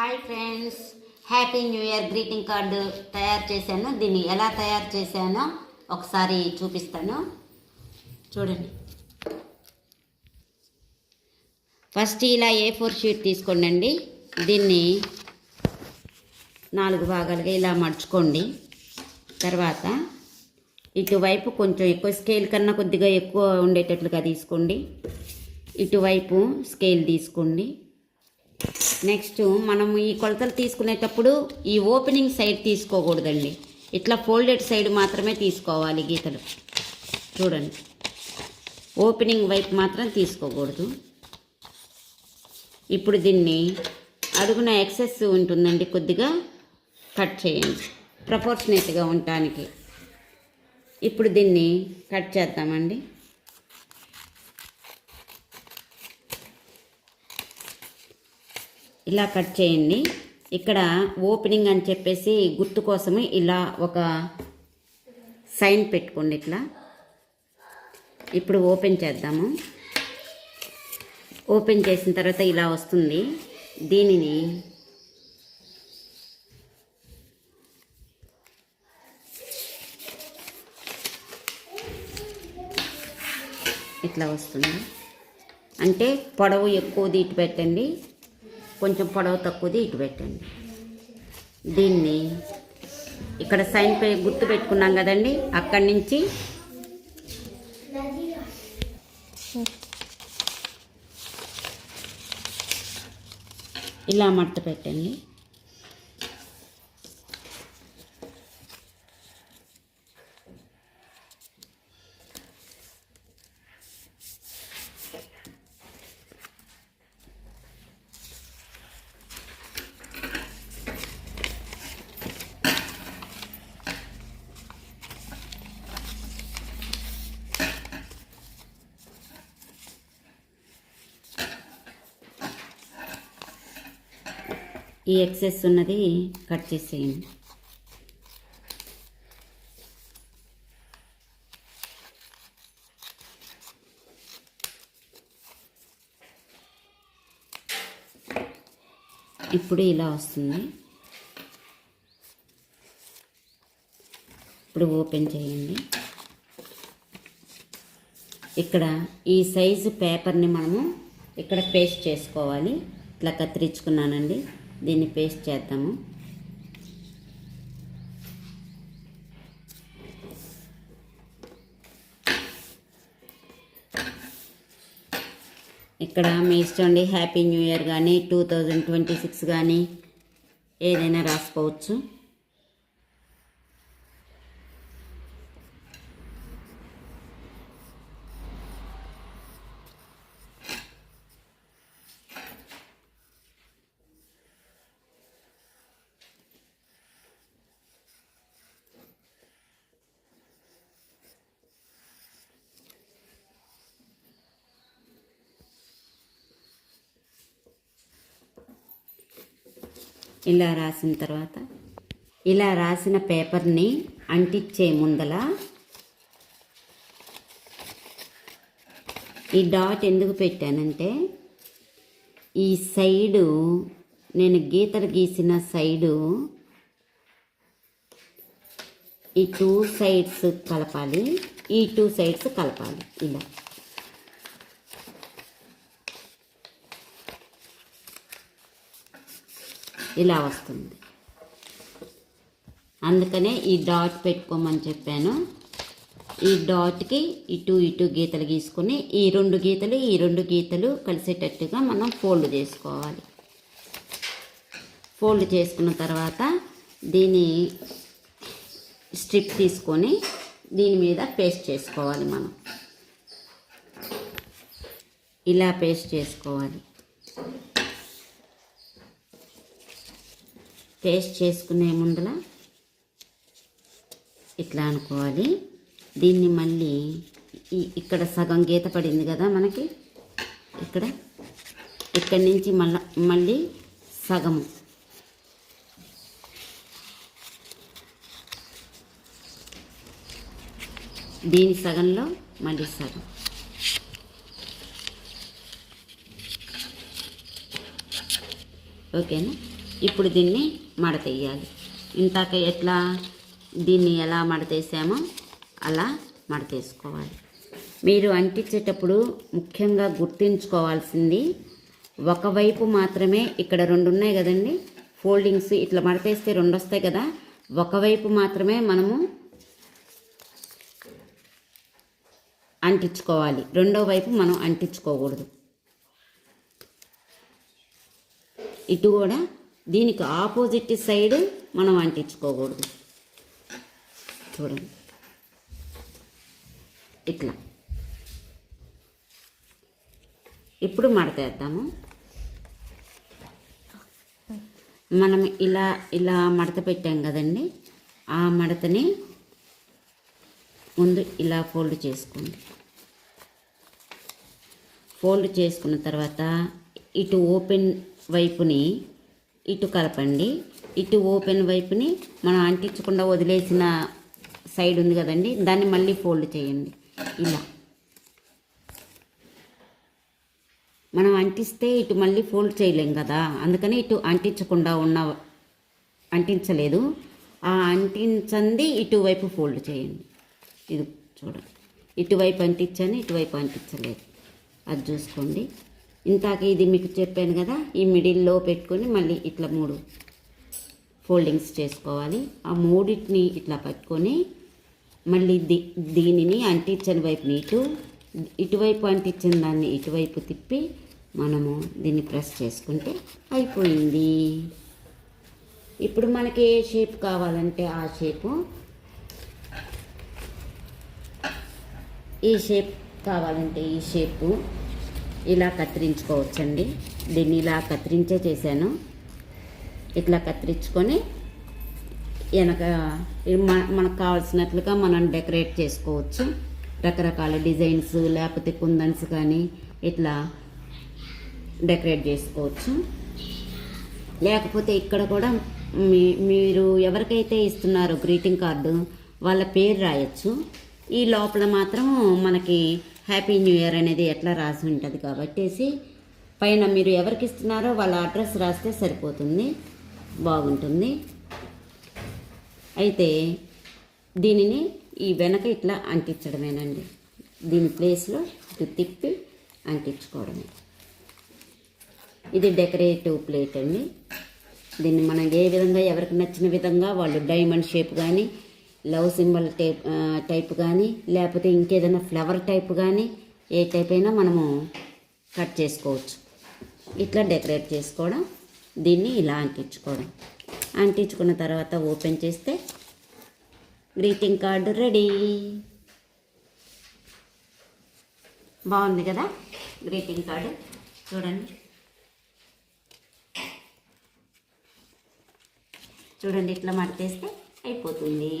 Hi friends happy new year greeting card తయారు చేశాను. దీన్ని ఎలా తయారు చేశానో ఒకసారి చూపిస్తాను. చూడండి. ఫస్ట్ ఇలా ఏ ఫోర్ షీట్ తీసుకోండి దీన్ని నాలుగు భాగాలుగా ఇలా మడుచుకోండి. తర్వాత ఇటువైపు కొంచెం ఎక్కువ స్కేల్ కన్నా కొద్దిగా ఎక్కువ ఉండేటట్లుగా తీసుకోండి. ఇటువైపు స్కేల్ తీసుకోండి. నెక్స్ట్ మనము ఈ కొలతలు తీసుకునేటప్పుడు ఈ ఓపెనింగ్ సైడ్ తీసుకోకూడదండి. ఇట్లా ఫోల్డెడ్ సైడ్ మాత్రమే తీసుకోవాలి గీతలు. చూడండి. ఓపెనింగ్ వైపు మాత్రం తీసుకోకూడదు. ఇప్పుడు దీన్ని అడుగున ఎక్సెస్ ఉంటుందండి కొద్దిగా కట్ చేయండి. ప్రపోర్షనేట్గా ఉండటానికి. ఇప్పుడు దీన్ని కట్ చేద్దామండి. ఇలా కట్ చేయండి. ఇక్కడ ఓపెనింగ్ అని చెప్పేసి గుర్తు కోసమే ఇలా ఒక సైన్ పెట్టుకోండి ఇట్లా. ఇప్పుడు ఓపెన్ చేద్దాము. ఓపెన్ చేసిన తర్వాత ఇలా వస్తుంది. దీనిని ఇట్లా వస్తుంది. అంటే పొడవు ఎక్కువది ఇటు పెట్టండి. కొంచెం పొడవు తక్కువది ఇటు పెట్టండి. దీన్ని ఇక్కడ సైన్ పే గుర్తు పెట్టుకున్నాం కదండి అక్కడి నుంచి ఇలా మడత పెట్టండి. ఈ ఎక్సెస్ ఉన్నది కట్ చేసేయండి. ఇప్పుడు ఇలా వస్తుంది. ఇప్పుడు ఓపెన్ చేయండి. ఇక్కడ ఈ సైజు పేపర్ని మనము ఇక్కడ పేస్ట్ చేసుకోవాలి. ఇట్లా కత్తిరించుకున్నానండి. దీన్ని పేస్ట్ చేద్దాము. ఇక్కడ మీ ఇష్టం అండి హ్యాపీ న్యూ ఇయర్ కానీ టూ థౌజండ్ ట్వంటీ సిక్స్ కానీ ఏదైనా రాసుకోవచ్చు. ఇలా రాసిన తర్వాత ఇలా రాసిన పేపర్ని అంటించే ముందల ఈ డాట్ ఎందుకు పెట్టానంటే ఈ సైడు నేను గీతలు గీసిన సైడు ఈ టూ సైడ్స్ కలపాలి ఈ టూ సైడ్స్ కలపాలి ఇలా. ఇలా వస్తుంది. అందుకనే ఈ డాట్ పెట్టుకోమని చెప్పాను. ఈ డాట్కి ఇటు ఇటు గీతలు గీసుకొని ఈ రెండు గీతలు ఈ రెండు గీతలు కలిసేటట్టుగా మనం ఫోల్డ్ చేసుకోవాలి. ఫోల్డ్ చేసుకున్న తర్వాత దీని స్ట్రిప్ తీసుకొని దీని మీద పేస్ట్ చేసుకోవాలి మనం. ఇలా పేస్ట్ చేసుకోవాలి. పేస్ట్ చేసుకునే ముందల ఇట్లా అనుకోవాలి. దీన్ని మళ్ళీ ఇక్కడ సగం గీత పడింది కదా మనకి? ఇక్కడ? ఇక్కడి నుంచి మళ్ళా మళ్ళీ సగము. దీని సగంలో మళ్ళీ సగం. ఓకేనా? ఇప్పుడు దీన్ని మడతేయాలి ఇంతాక ఎట్లా దీన్ని ఎలా మడతేసామో అలా మడతేసుకోవాలి మీరు అంటించేటప్పుడు ముఖ్యంగా గుర్తుంచుకోవాల్సింది ఒకవైపు మాత్రమే ఇక్కడ రెండు ఉన్నాయి కదండి. ఫోల్డింగ్స్ ఇట్లా మడతేస్తే రెండు వస్తాయి కదా. ఒకవైపు మాత్రమే మనము అంటించుకోవాలి. రెండో వైపు మనం అంటించుకోకూడదు. ఇటు కూడా దీనికి ఆపోజిట్ సైడ్ మనం అంటించుకోకూడదు. చూడండి. ఇట్లా. ఇప్పుడు మడతేద్దాము. మనం ఇలా ఇలా మడత పెట్టాం కదండి. ఆ మడతని ముందు ఇలా ఫోల్డ్ చేసుకోండి. ఫోల్డ్ చేసుకున్న తర్వాత ఇటు ఓపెన్ వైపుని ఇటు కలపండి. ఇటు ఓపెన్ వైపుని మనం అంటించకుండా వదిలేసిన సైడ్ ఉంది కదండి దాన్ని మళ్ళీ ఫోల్డ్ చేయండి. ఇలా. మనం అంటిస్తే ఇటు మళ్ళీ ఫోల్డ్ చేయలేం కదా అందుకని ఇటు అంటించకుండా ఉన్న అంటించలేదు. ఆ అంటించంది ఇటువైపు ఫోల్డ్ చేయండి. ఇది చూడండి. ఇటువైపు అంటించాను ఇటువైపు అంటించలేదు. అది చూసుకోండి. ఇంతాక ఇది మీకు చెప్పాను కదా ఈ మిడిల్లో పెట్టుకొని మళ్ళీ ఇట్లా మూడు ఫోల్డింగ్స్ చేసుకోవాలి. ఆ మూడింటిని ఇట్లా పట్టుకొని మళ్ళీ దీ దీనిని అంటించని వైపుని ఇటు ఇటువైపు అంటించిన దాన్ని ఇటువైపు తిప్పి మనము దీన్ని ప్రెస్ చేసుకుంటే అయిపోయింది. ఇప్పుడు మనకి ఏ షేప్ కావాలంటే ఆ షేపు. ఈ షేప్ కావాలంటే ఈ షేపు. ఇలా కత్తిరించుకోవచ్చండి. దీన్ని ఇలా కత్తిరించే చేశాను. ఇట్లా కత్తిరించుకొని వెనక మనకు కావాల్సినట్లుగా మనం డెకరేట్ చేసుకోవచ్చు. రకరకాల డిజైన్స్ లేకపోతే కుందన్స్ కానీ ఇట్లా డెకరేట్ చేసుకోవచ్చు. లేకపోతే ఇక్కడ కూడా మీ మీరు ఎవరికైతే ఇస్తున్నారో గ్రీటింగ్ కార్డు వాళ్ళ పేరు రాయొచ్చు. ఈ లోపల మాత్రం మనకి హ్యాపీ న్యూ ఇయర్ అనేది ఎట్లా రాసి ఉంటుంది కాబట్టేసి పైన మీరు ఎవరికి ఇస్తున్నారో వాళ్ళ అడ్రస్ రాస్తే సరిపోతుంది బాగుంటుంది. అయితే దీనిని ఈ వెనక ఇట్లా అంటించడమేనండి. దీని ప్లేస్లో ఇటు తిప్పి అంటించుకోవడమే. ఇది డెకరేటివ్ ప్లేట్ అండి. దీన్ని మనం ఏ విధంగా ఎవరికి నచ్చిన విధంగా వాళ్ళు డైమండ్ షేప్ కానీ లవ్ సింబల్ టైప్ టైప్ కానీ లేకపోతే ఇంకేదైనా ఫ్లవర్ టైప్ కానీ ఏ టైప్ అయినా మనము కట్ చేసుకోవచ్చు. ఇట్లా డెకరేట్ చేసుకోవడం దీన్ని ఇలా అంటించుకోవడం. అంటించుకున్న తర్వాత ఓపెన్ చేస్తే గ్రీటింగ్ కార్డు రెడీ. బాగుంది కదా? గ్రీటింగ్ కార్డు చూడండి. చూడండి ఇట్లా మడతేస్తే అయిపోతుంది.